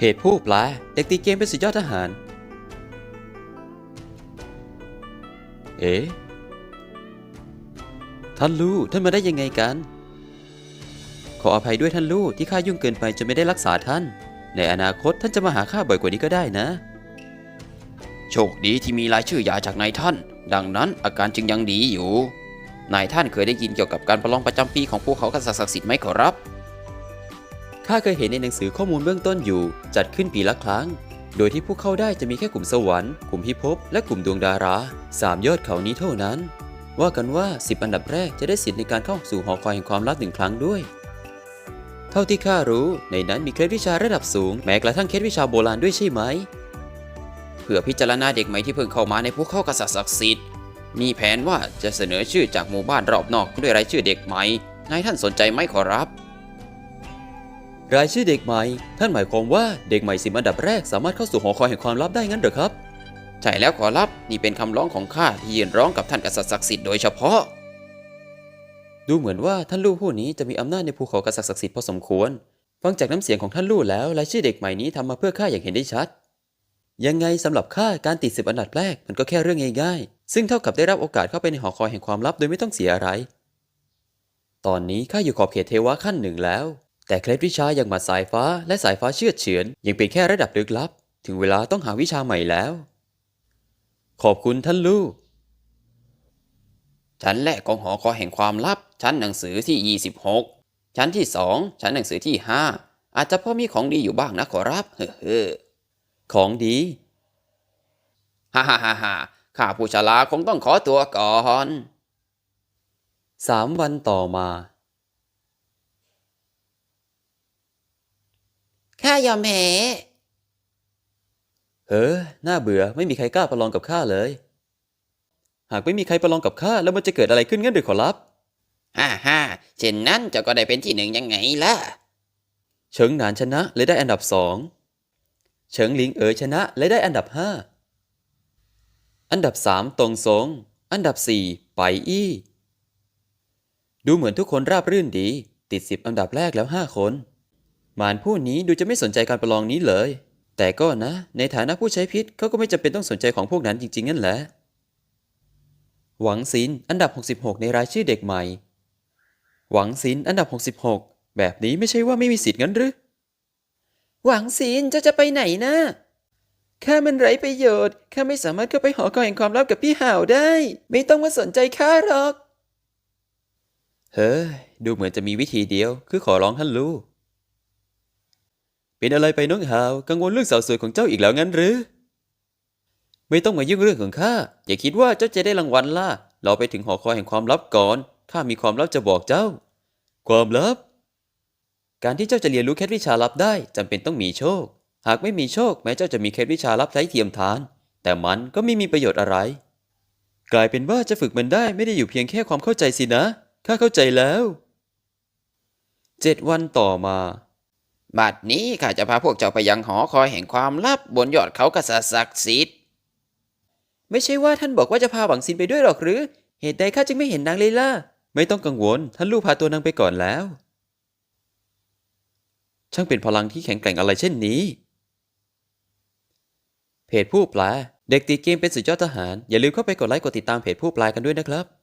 เพจผู้แปลเด็กตีเกมเป็นสุดยอดทหาร เอ๊ะท่านลู่ท่านมาได้ยังไงกัน ขออภัยด้วยท่านลู่ที่ข้ายุ่งเกินไปจนไม่ได้รักษาท่าน ในอนาคตท่านจะมาหาข้าบ่อยกว่านี้ก็ได้นะ โชคดีที่มีรายชื่อยาจากนายท่าน ดังนั้นอาการจึงยังดีอยู่ นายท่านเคยได้ยินเกี่ยวกับการประลองประจำปีของภูเขากษัตริย์ศักดิ์สิทธิ์ไหมขอรับ ข้าเคยเห็นในหนังสือข้อมูลเบื้องต้นอยู่ จัดขึ้นปีละครั้ง โดยที่ผู้เข้าได้จะมีแค่กลุ่มสวรรค์ กลุ่มพิภพ และกลุ่มดวงดาราสามยอดเขานี้เท่านั้น ว่ากันว่า 10 อันดับแรกจะได้สิทธิ์ในการเข้าสู่หอคอยแห่งความลับหนึ่งครั้งด้วย เท่าที่ข้ารู้ ในนั้นมีเคล็ดวิชาระดับสูง แม้กระทั่งเคล็ดวิชาโบราณด้วยใช่ไหม เพื่อพิจารณาเด็กใหม่ที่เพิ่งเข้ามาในภูเข้ากษัตริย์ศักดิ์สิทธิ์ มีแผนว่าจะเสนอชื่อจากหมู่บ้านรอบนอกด้วยรายชื่อเด็กใหม่ นายท่านสนใจไหมขอรับ รายชื่อเด็กใหม่ ท่านหมายความว่าเด็กใหม่สิบอันดับแรกสามารถเข้าสู่หอคอยแห่งความลับได้งั้นเหรอครับ ใช่แล้วขอรับนี่เป็นคำร้องของข้าที่ยื่นร้องกับท่านกษัตริย์ศักดิ์สิทธิ์โดยเฉพาะ ดูเหมือนว่าท่านลู่ผู้นี้จะมีอำนาจในภูเขากษัตริย์ศักดิ์สิทธิ์พอสมควร ฟังจากน้ำเสียงของท่านลู่แล้วรายชื่อเด็กใหม่นี้ทำมาเพื่อข้าอย่างเห็นได้ชัด ยังไงสำหรับข้าการติดสิบอันดับแรกมันก็แค่เรื่องง่ายๆ ซึ่งเท่ากับได้รับโอกาสเข้าไปในหอคอยแห่งความลับโดยไม่ต้องเสียอะไร ตอนนี้ข้าอยู่ขอบเขตเทวะขั้นหนึ่งแล้ว แต่เคล็ดวิชาอย่างหมัดสายฟ้าและสายฟ้าเชือเฉือน ยังเป็นแค่ระดับลึกลับ ถึงเวลาต้องหาวิชาใหม่แล้ว ขอบคุณท่านลู่ชั้นแรกของหอคอยแห่งความลับ ชั้นหนังสือที่ 26 ชั้นที่2ชั้นหนังสือที่ 5 อาจจะพอมีของดีอยู่บ้างนะขอรับ เฮ้อของดีฮ่าฮ่าฮ่าฮ่าข้าผู้ชราคงต้องขอตัวก่อนสามวันต่อมา ข้ายอมแพ้เฮ้อน่าเบื่อไม่มีใครกล้าประลองกับข้าเลย หากไม่มีใครประลองกับข้าแล้วมันจะเกิดอะไรขึ้นงั้นหรือขอรับ ฮ่าฮ่าเช่นนั้นเจ้าก็ได้เป็นที่หนึ่งยังไงล่ะ เฉิงหนานชนะเลยได้อันดับสอง เฉิงหลิงเอ๋อชนะเลยได้อันดับห้า อันดับสามตรงซงอันดับสี่ไปอี้ ดูเหมือนทุกคนราบรื่นดี ติดสิบอันดับแรกแล้วห้าคนห มานผู้นี้ดูจะไม่สนใจการประลองนี้เลย แต่ก็นะ ในฐานะผู้ใช้พิษเขาก็ไม่จำเป็นต้องสนใจของพวกนั้นจริงๆนั่นแหละ หวังซินอันดับ 66 ในรายชื่อเด็กใหม่ หวังซินอันดับ 66 แบบนี้ไม่ใช่ว่าไม่มีสิทธิ์งั้นหรือ หวังซินเจ้าจะไปไหนนะข้ามันไร้ประโยชน์ ข้าไม่สามารถเข้าไปหอคอยแห่งความลับกับพี่ห่าวได้ ไม่ต้องมาสนใจข้าหรอก เฮ้ย ดูเหมือนจะมีวิธีเดียว คือขอร้องท่านลูก เป็นอะไรไปน้องหาวกังวลเรื่องสาวสวยของเจ้าอีกแล้วงั้นหรือ ไม่ต้องมายุ่งเรื่องของข้าอย่าคิดว่าเจ้าจะได้รางวัลล่ะ เราไปถึงหอคอยแห่งความลับก่อนข้ามีความลับจะบอกเจ้า ความลับ การที่เจ้าจะเรียนรู้เคล็ดวิชาลับได้จำเป็นต้องมีโชค หากไม่มีโชค แม้เจ้าจะมีเคล็ดวิชาลับไร้เทียมทาน แต่มันก็ไม่มีประโยชน์อะไร กลายเป็นว่าจะฝึกมันได้ไม่ได้อยู่เพียงแค่ความเข้าใจสินะข้าเข้าใจแล้วเจ็ดวันต่อมา บัดนี้ข้าจะพาพวกเจ้าไปยังหอคอยแห่งความลับบนยอดเขากษัตริย์ศักดิ์สิทธิ์ไม่ใช่ว่าท่านบอกว่าจะพาหวังซินไปด้วยหรอกหรือ เหตุใดข้าจึงไม่เห็นนางเลยล่ะ ไม่ต้องกังวล ท่านลูกพาตัวนางไปก่อนแล้ว ช่างเป็นพลังที่แข็งแกร่งอะไรเช่นนี้ เพจผู้แปลเด็กตีเกมเป็นสุดยอดทหาร อย่าลืมเข้าไปกดไลค์กดติดตามเพจผู้แปลกันด้วยนะครับ